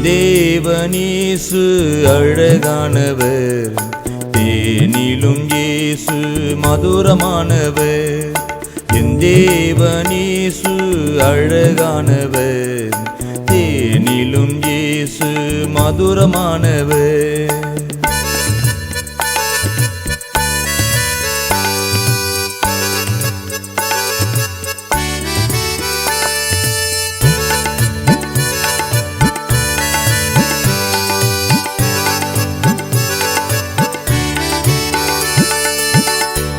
தேவனேசு அழகானவர். தேனிலும் ஏசு மதுரமானவர். என் தேவனேசு அழகானவர். தேனிலும் ஏசு மதுரமானவர்.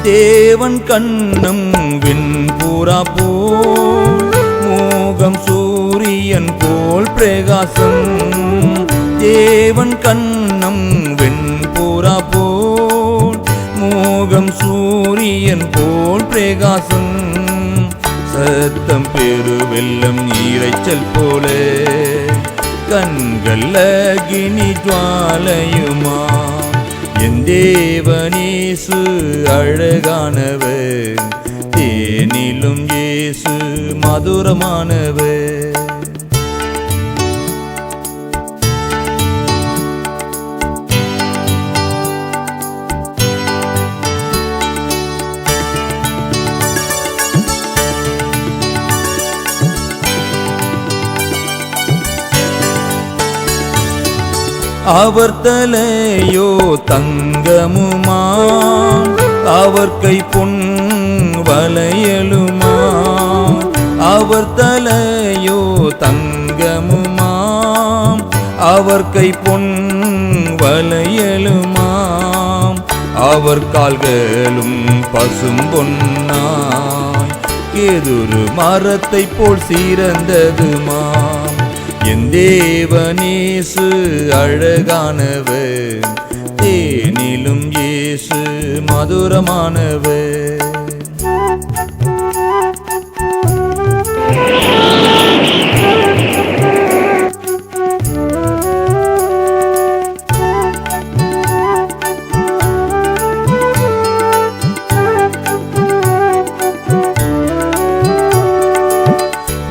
தேவன் கண்ணம் வெண்புறா போல் மோகம் சூரியன் போல் பிரகாசம். தேவன் கண்ணம் வெண்புறா போல் மோகம் சூரியன் போல் பிரகாசம். சத்தம் பெரு வெள்ளம் இறைச்சல் போல கண்கள் அகினி ஜுவாலையுமா? என் தேவனேசு அழகானவர் தேனிலும் இயேசு மதுரமானவர். அவர் தலையோ தங்கமுமா? அவர் கை பொன் வளையலுமா? அவர் தலையோ தங்கமுமா? அவர் கை பொன் வளையலுமாம் அவர் கால்களும் பசும் பொன்னாய். ஏதொரு மரத்தை போல் சீரந்ததுமா என் தேவனேசு அழகானவர் தேனிலும் இயேசு மதுரமானவர்.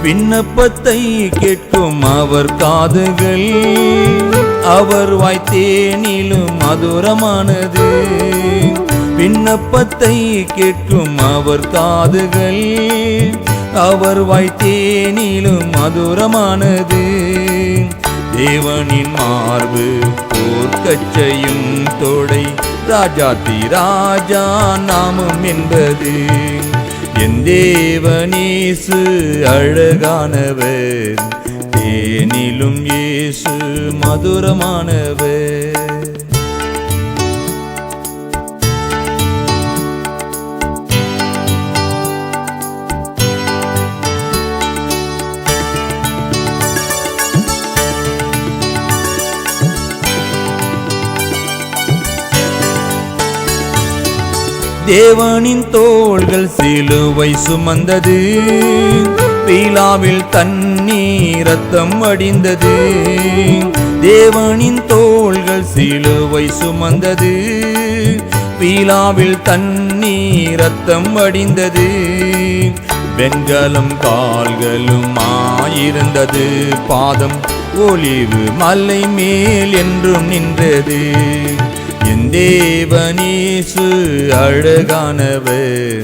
விண்ணப்பத்தை கேட்கும் அவர் காதுகள். அவர் வாய்த்தேனிலும் மதுரமானது. விண்ணப்பத்தை கேட்கும் அவர் காதுகள். அவர் வாய்த்தேனிலும் மதுரமானது. தேவனின் மார்பு போர்க்கச்சையும் தொடை. ராஜாத்தி ராஜா நாமம் என்பது. என் தேவனேசு அழகானவர் தேனிலும் இயேசு மதுரமானவர். தேவனின் தோள்கள் சிலுவை சுமந்தது. பீலாவில் தண்ணீர் ரத்தம் வடிந்தது. தேவனின் தோள்கள் சிலுவை சுமந்தது. பீலாவில் தண்ணீர் ரத்தம் வடிந்தது. வெண்கலம் கால்களும் ஆயிருந்தது. பாதம் ஒளிவு மலை மேல் என்றும் நின்றது. என் தேவனேசு அழகானவர்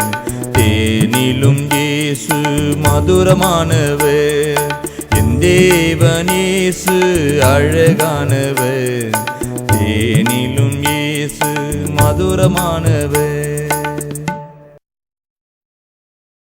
தேனிலும் ஏசு மதுரமானவர். என் தேவனேசு அழகானவர் தேனிலும் ஏசு மதுரமானவர்.